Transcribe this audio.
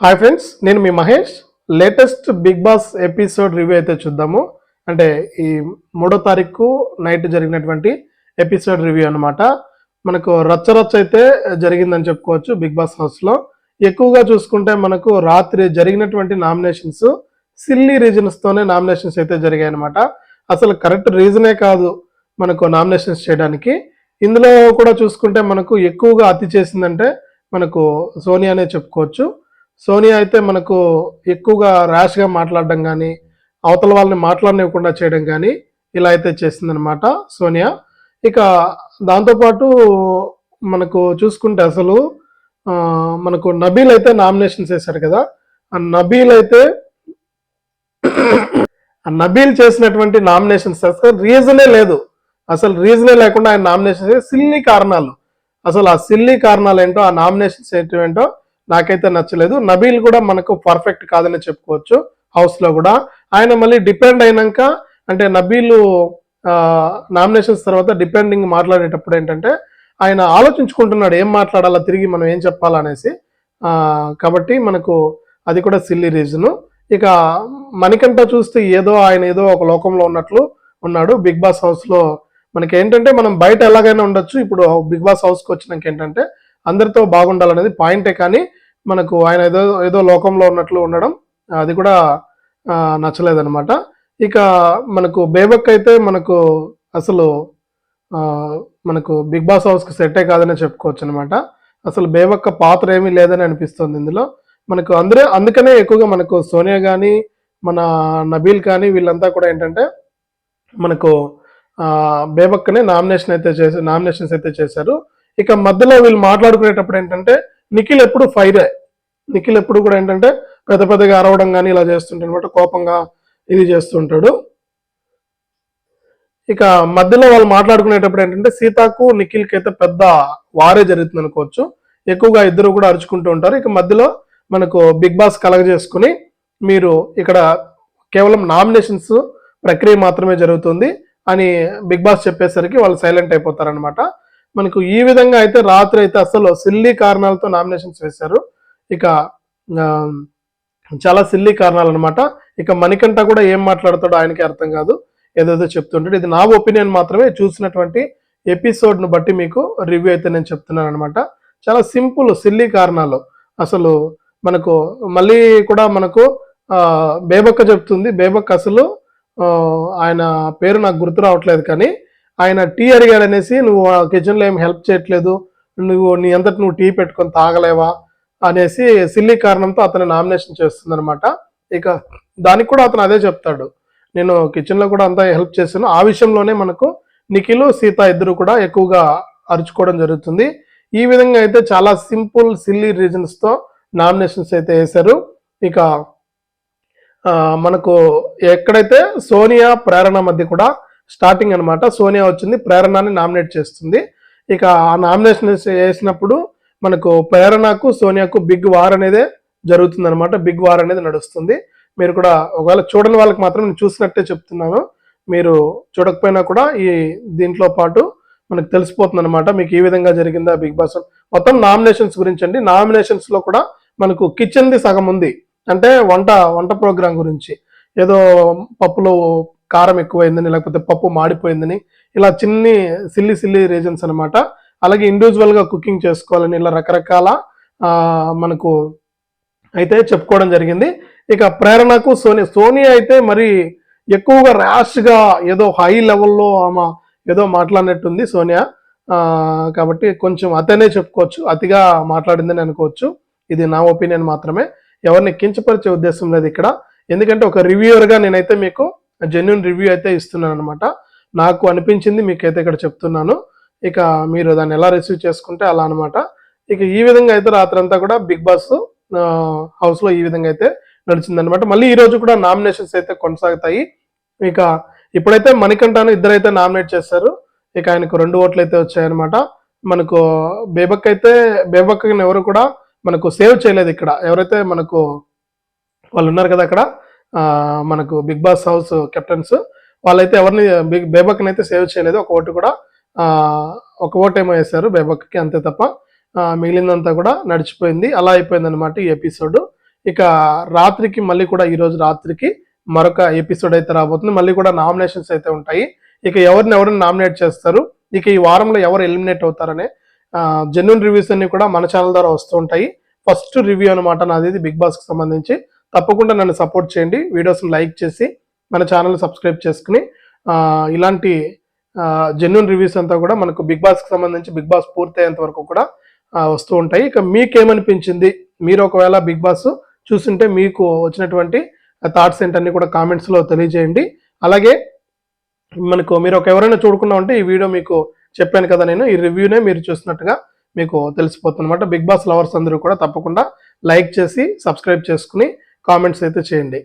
Hi friends నేను మీ Mahesh. Latest big boss episode review అయితే చూద్దాము. అంటే ఈ మూడో తారీఖు నైట్ జరిగినటువంటి ఎపిసోడ్ రివ్యూ అనమాట మనకు రచ్చ రచ్చ అయితే జరిగిందని చెప్పుకోవచ్చు బిగ్ బాస్ హౌస్లో ఎక్కువగా చూసుకుంటే మనకు రాత్రి జరిగినటువంటి నామినేషన్స్ సిల్లీ రీజన్స్తోనే నామినేషన్స్ అయితే జరిగాయి అనమాట అసలు కరెక్ట్ రీజనే కాదు మనకు నామినేషన్స్ చేయడానికి. ఇందులో కూడా చూసుకుంటే మనకు ఎక్కువగా అతి చేసిందంటే మనకు సోనియానే చెప్పుకోవచ్చు. సోనియా అయితే మనకు ఎక్కువగా ర్యాష్గా మాట్లాడడం కానీ అవతల వాళ్ళని మాట్లాడనివ్వకుండా చేయడం కానీ ఇలా అయితే చేసిందనమాట సోనియా. ఇక దాంతోపాటు మనకు చూసుకుంటే అసలు మనకు నబీల్ అయితే నామినేషన్స్ వేశారు కదా ఆ నబీల్ అయితే ఆ నబీల్ చేసినటువంటి నామినేషన్స్ అసలు రీజనే లేదు. అసలు రీజనే లేకుండా ఆయన నామినేషన్ సిల్లీ కారణాలు. అసలు ఆ సిల్లీ కారణాలు ఏంటో ఆ నామినేషన్స్ ఏంటో నాకైతే నచ్చలేదు. నబీల్ కూడా మనకు పర్ఫెక్ట్ కాదని చెప్పుకోవచ్చు హౌస్లో కూడా. ఆయన మళ్ళీ డిపెండ్ అయినాక అంటే నబీలు నామినేషన్స్ తర్వాత డిపెండింగ్ మాట్లాడేటప్పుడు ఏంటంటే ఆయన ఆలోచించుకుంటున్నాడు ఏం మాట్లాడాలా తిరిగి మనం ఏం చెప్పాలనేసి. కాబట్టి మనకు అది కూడా సిల్లీ రీజను ఇక మణికంఠ చూస్తే ఏదో ఆయన ఏదో ఒక లోకంలో ఉన్నట్లు ఉన్నాడు. బిగ్ బాస్ హౌస్లో మనకి ఏంటంటే మనం బయట ఎలాగైనా ఉండొచ్చు. ఇప్పుడు బిగ్ బాస్ హౌస్కి వచ్చినాక ఏంటంటే అందరితో బాగుండాలనేది పాయింటే కానీ మనకు ఆయన ఏదో ఏదో లోకంలో ఉన్నట్లు ఉండడం అది కూడా ఆ, నచ్చలేదన్నమాట. ఇక మనకు బేబక్ అయితే మనకు అసలు మనకు బిగ్ బాస్ హౌస్కి సెట్టే కాదని చెప్పుకోవచ్చు అనమాట అసలు బేబక్క పాత్ర ఏమీ లేదని అనిపిస్తుంది ఇందులో. మనకు అందరే అందుకనే ఎక్కువగా మనకు సోనియా కానీ మన నబీల్ కానీ వీళ్ళంతా కూడా ఏంటంటే మనకు బేబక్కనే నామినేషన్ అయితే చేసి నామినేషన్స్ అయితే చేశారు. ఇక మధ్యలో వీళ్ళు మాట్లాడుకునేటప్పుడు ఏంటంటే నిఖిల్ ఎప్పుడు ఫైరే. నిఖిల్ ఎప్పుడు కూడా ఏంటంటే పెద్ద పెద్దగా అరవడం కానీ ఇలా చేస్తుంటాడు అనమాట కోపంగా ఇది చేస్తుంటాడు. ఇక మధ్యలో వాళ్ళు మాట్లాడుకునేటప్పుడు ఏంటంటే సీతాకు నిఖిల్కి అయితే పెద్ద వారే జరుగుతుంది అనుకోవచ్చు. ఎక్కువగా ఇద్దరు కూడా అరుచుకుంటూ ఉంటారు. ఇక మధ్యలో మనకు బిగ్ బాస్ కలగజేసుకుని మీరు ఇక్కడ కేవలం నామినేషన్స్ ప్రక్రియ మాత్రమే జరుగుతుంది అని బిగ్ బాస్ చెప్పేసరికి వాళ్ళు సైలెంట్ అయిపోతారనమాట మనకు ఈ విధంగా అయితే రాత్రి అయితే అసలు సిల్లీ కారణాలతో నామినేషన్స్ వేశారు. ఇక చాలా సిల్లీ కారణాలు అనమాట ఇక మణికంఠ కూడా ఏం మాట్లాడతాడో ఆయనకి అర్థం కాదు. ఏదేదో చెప్తుంటాడు. ఇది నా ఒపీనియన్ మాత్రమే. చూసినటువంటి ఎపిసోడ్ను బట్టి మీకు రివ్యూ అయితే నేను చెప్తున్నాను అనమాట చాలా సింపుల్ సిల్లీ కారణాలు. అసలు మనకు మళ్ళీ కూడా మనకు బేబక్క చెప్తుంది. బేబక్క అసలు ఆయన పేరు నాకు గుర్తు రావట్లేదు కానీ ఆయన టీ అడిగాడు అనేసి నువ్వు ఆ కిచెన్లో ఏం హెల్ప్ చేయట్లేదు నువ్వు నీ అంతటి నువ్వు టీ పెట్టుకొని తాగలేవా? అనేసి సిల్లీ కారణంతో అతను నామినేషన్ చేస్తుందనమాట ఇక దానికి కూడా అతను అదే చెప్తాడు. నేను కిచెన్లో కూడా అంతా హెల్ప్ చేశాను. ఆ విషయంలోనే మనకు నిఖిల్ సీత ఇద్దరు కూడా ఎక్కువగా అరుచుకోవడం జరుగుతుంది. ఈ విధంగా అయితే చాలా సింపుల్ సిల్లీ రీజన్స్తో నామినేషన్స్ అయితే వేశారు. ఇక మనకు ఎక్కడైతే సోనియా ప్రేరణ మధ్య కూడా స్టార్టింగ్ అనమాట సోనియా వచ్చింది ప్రేరణని నామినేట్ చేస్తుంది. ఇక ఆ నామినేషన్ చేసినప్పుడు మనకు ప్రేరణకు సోనియాకు బిగ్ వార్ అనేదే జరుగుతుంది అనమాట బిగ్ వార్ అనేది నడుస్తుంది. మీరు కూడా ఒకవేళ చూడని వాళ్ళకి మాత్రం నేను చూసినట్టే చెప్తున్నాను. మీరు చూడకపోయినా కూడా ఈ దీంట్లో పాటు మనకు తెలిసిపోతుంది అనమాట మీకు ఈ విధంగా జరిగిందా బిగ్ బాస్ మొత్తం నామినేషన్స్ గురించి అండి. నామినేషన్స్లో కూడా మనకు కిచెన్ది సగం ఉంది. అంటే వంట వంట ప్రోగ్రాం గురించి. ఏదో పప్పులో కారం ఎక్కువైందని లేకపోతే పప్పు మాడిపోయిందని ఇలా చిన్ని సిల్లి సిల్లి రీజన్స్ అనమాట అలాగే ఇండివిజువల్గా కుకింగ్ చేసుకోవాలని ఇలా రకరకాల మనకు అయితే చెప్పుకోవడం జరిగింది. ఇక ప్రేరణకు సోని సోనియా అయితే మరి ఎక్కువగా ర్యాష్గా ఏదో హై లెవెల్లో ఆమె ఏదో మాట్లాడినట్టుంది సోనియా. కాబట్టి కొంచెం అతనే చెప్పుకోవచ్చు అతిగా మాట్లాడిందని అనుకోవచ్చు. ఇది నా ఒపీనియన్ మాత్రమే. ఎవరిని కించపరిచే ఉద్దేశం లేదు ఇక్కడ. ఎందుకంటే ఒక రివ్యూవర్గా నేనైతే మీకు జెన్యున్ రివ్యూ అయితే ఇస్తున్నాను అనమాట నాకు అనిపించింది మీకైతే ఇక్కడ చెప్తున్నాను. ఇక మీరు దాన్ని ఎలా రిసీవ్ చేసుకుంటే అలా అనమాట ఇక ఈ విధంగా అయితే రాత్రంతా కూడా బిగ్ బాస్ హౌస్లో ఈ విధంగా అయితే నడిచిందనమాట మళ్ళీ ఈరోజు కూడా నామినేషన్స్ అయితే కొనసాగుతాయి. ఇక ఇప్పుడైతే మణికంఠను ఇద్దరైతే నామినేట్ చేశారు ఇక ఆయనకు రెండు ఓట్లు అయితే వచ్చాయన్నమాట. మనకు బేబక్ అయితే బేబక్కని ఎవరు కూడా మనకు సేవ్ చేయలేదు ఇక్కడ. ఎవరైతే మనకు వాళ్ళు ఉన్నారు కదా అక్కడ మనకు బిగ్ బాస్ హౌస్ కెప్టెన్స్ వాళ్ళైతే ఎవరిని బిగ్ బేబక్ని అయితే సేవ్ చేయలేదు. ఒక ఓటు కూడా ఒక ఓటు ఏమో వేశారు బేబక్కి అంతే తప్ప. మిగిలిందంతా కూడా నడిచిపోయింది. అలా అయిపోయింది అనమాట ఈ ఎపిసోడ్ ఇక రాత్రికి మళ్ళీ కూడా ఈ రోజు రాత్రికి మరొక ఎపిసోడ్ అయితే రాబోతుంది. మళ్ళీ కూడా నామినేషన్స్ అయితే ఉంటాయి. ఇక ఎవరిని ఎవరిని నామినేట్ చేస్తారు? ఇక ఈ వారంలో ఎవరు ఎలిమినేట్ అవుతారనే జెన్యున్ రివ్యూస్ అన్ని కూడా మన ఛానల్ ద్వారా వస్తూ ఉంటాయి. ఫస్ట్ రివ్యూ అనమాట నాది. ఇది బిగ్ బాస్కి సంబంధించి. తప్పకుండా నన్ను సపోర్ట్ చేయండి. వీడియోస్ని లైక్ చేసి మన ఛానల్ సబ్స్క్రైబ్ చేసుకుని ఇలాంటి జెన్యున్ రివ్యూస్ అంతా కూడా మనకు బిగ్ బాస్కి సంబంధించి బిగ్ బాస్ పూర్తయ్యేంత వరకు కూడా వస్తూ ఉంటాయి. ఇక మీకేమనిపించింది? మీరు ఒకవేళ బిగ్ బాస్ చూస్తుంటే మీకు వచ్చినటువంటి థాట్స్ ఏంటన్నీ కూడా కామెంట్స్లో తెలియజేయండి. అలాగే మనకు మీరు ఒక ఎవరైనా చూడకుండా ఉంటే ఈ వీడియో మీకు చెప్పాను కదా నేను ఈ రివ్యూనే మీరు చూసినట్టుగా మీకు తెలిసిపోతుంది అనమాట బిగ్ బాస్ లవర్స్ అందరూ కూడా తప్పకుండా లైక్ చేసి సబ్స్క్రైబ్ చేసుకుని కామెంట్స్ అయితే చేయండి.